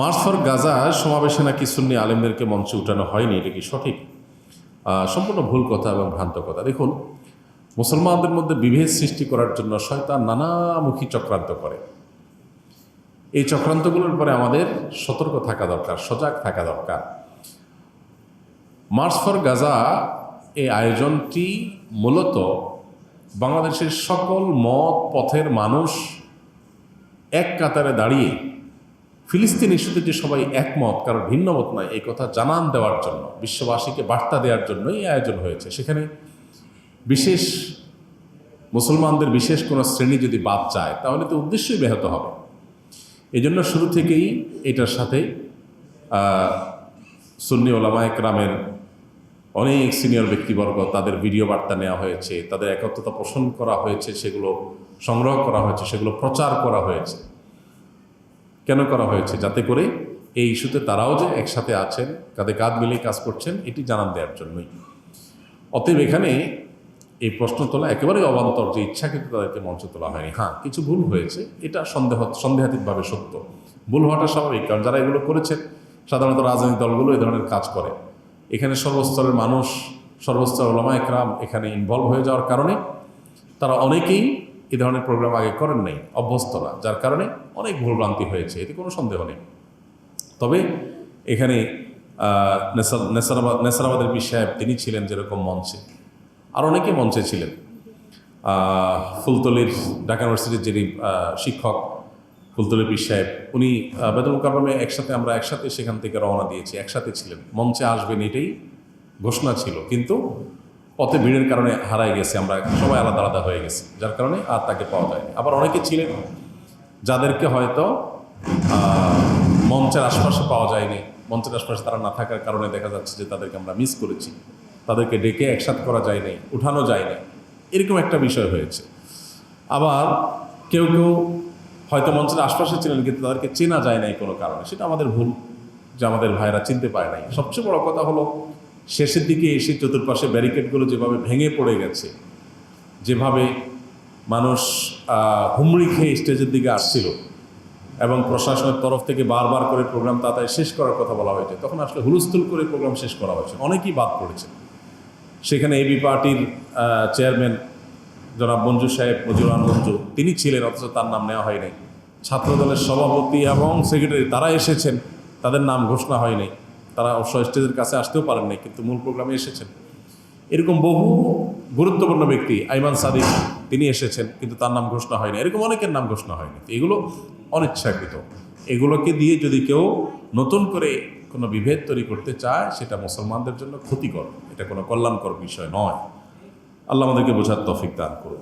March for Gaza সমাবেশে নাকি সুন্নি আলেমদেরকে মঞ্চে উঠানো হয়নি, এটা কি সঠিক? সম্পূর্ণ ভুল কথা এবং ভ্রান্ত কথা। দেখুন, মুসলমানদের মধ্যে বিভেদ সৃষ্টি করার জন্য শয়তান নানামুখী চক্রান্ত করে। এই চক্রান্তগুলোর পরে আমাদের সতর্ক থাকা দরকার, সজাগ থাকা দরকার। মার্চ ফর গাজা এই আয়োজনটি মূলত বাংলাদেশের সকল মত, পথের মানুষ এক কাতারে দাঁড়িয়ে ফিলিস্তিন ইস্যুতে যে সবাই একমত কারণ ভিন্ন মত নয়, এই কথা জানান দেওয়ার জন্য, বিশ্ববাসীকে বার্তা দেওয়ার জন্য এই আয়োজন হয়েছে। সেখানে বিশেষ মুসলমানদের বিশেষ কোনো শ্রেণি যদি বাদ যায়, তাহলে তো উদ্দেশ্যই ব্যাহত হবে। এই জন্য শুরু থেকেই এটার সাথে সুন্নি ওলামা একরামের অনেক সিনিয়র ব্যক্তিবর্গ, তাদের ভিডিও বার্তা নেওয়া হয়েছে, তাদের একত্রতা পোষণ করা হয়েছে, সেগুলো সংগ্রহ করা হয়েছে, সেগুলো প্রচার করা হয়েছে। কেন করা হয়েছে? যাতে করে এই ইস্যুতে তারাও যে একসাথে আছেন, কাঁধে কাঁধ মিলিয়ে কাজ করছেন, এটি জানান দেওয়ার জন্যই। অতএব এখানে এই প্রশ্ন তোলা একেবারেই অবান্তর যে ইচ্ছাকৃত তাদেরকে মঞ্চে তোলা হয়নি। হ্যাঁ কিছু ভুল হয়েছে, এটা সন্দেহ, সন্দেহাতীতভাবে সত্য। ভুল হওয়াটা স্বাভাবিক, কারণ যারা এগুলো করেছেন, সাধারণত রাজনৈতিক দলগুলো এই ধরনের কাজ করে। এখানে সর্বস্তরের মানুষ সর্বস্তর ওলামা এখানে ইনভলভ হয়ে যাওয়ার কারণে তারা অনেকেই এ ধরনের প্রোগ্রাম আগে করেন নাই, অভ্যস্ত না, যার কারণে অনেক ভুলভ্রান্তি হয়েছে, এতে কোনো সন্দেহ নেই। তবে এখানে নেসারাবাদ, নেসারাবাদের পীর সাহেব তিনি ছিলেন যেরকম মঞ্চে। আর অনেকে মঞ্চে ছিলেন। ফুলতলির ঢাকা ইউনিভার্সিটির যিনি শিক্ষক ফুলতলির পীর সাহেব, উনি বেদুল কারণে একসাথে আমরা একসাথে সেখান থেকে রওনা দিয়েছি, একসাথে ছিলেন। মঞ্চে আসবেন এটাই ঘোষণা ছিল। কিন্তু পথে ভিড়ের কারণে হারাই গেছে, আমরা সবাই আলাদা আলাদা হয়ে গেছি, যার কারণে আর তাকে পাওয়া যায়নি। আবার অনেকে ছিলেন যাদেরকে হয়তো মঞ্চের আশপাশে পাওয়া যায়নি, মঞ্চের আশপাশে তারা না থাকার কারণে দেখা যাচ্ছে যে তাদেরকে আমরা মিস করেছি। তাদেরকে ডেকে একসাথ করা যায়নি, উঠানো যায়নি, এরকম একটা বিষয় হয়েছে। আবার কেউ কেউ হয়তো মঞ্চের আশপাশে ছিলেন, কিন্তু তাদেরকে চেনা যায় নাই কোনো কারণে, সেটা আমাদের ভুল, যে আমাদের ভাইরা চিনতে পারে নাই। সবচেয়ে বড় কথা হলো শেষের দিকে এসে চতুর্পাশে ব্যারিকেডগুলো যেভাবে ভেঙে পড়ে গেছে, যেভাবে মানুষ হুমড়ি খেয়ে স্টেজের দিকে আসছিল এবং প্রশাসনের তরফ থেকে বারবার করে প্রোগ্রাম তাড়াতাড়ি শেষ করার কথা বলা হয়েছে, তখন আসলে হুলস্থুল করে প্রোগ্রাম শেষ করা হয়েছে। অনেকেই বাদ পড়েছে। সেখানে এবি পার্টির চেয়ারম্যান জনাব মঞ্জু সাহেব মজিউরান মঞ্জু, তিনি ছিলেন, অথচ তার নাম নেওয়া হয়নি। ছাত্রদলের সভাপতি এবং সেক্রেটারি, তারা এসেছেন, তাদের নাম ঘোষণা হয়নি। তারা অবশ্য স্টেজের কাছে আসতেও পারেন নাই, কিন্তু মূল প্রোগ্রামে এসেছেন। এরকম বহু গুরুত্বপূর্ণ ব্যক্তি, আইমান সাদিক, তিনি এসেছেন, কিন্তু তার নাম ঘোষণা হয়নি। এরকম অনেকের নাম ঘোষণা হয়নি। এগুলো অনিচ্ছাকৃত। এগুলোকে দিয়ে যদি কেউ নতুন করে কোনো বিভেদ তৈরি করতে চায়, সেটা মুসলমানদের জন্য ক্ষতিকর। এটা কোনো কল্যাণকর বিষয় নয়। আল্লাহ আমাদেরকে বোঝার তফিক দান করুন।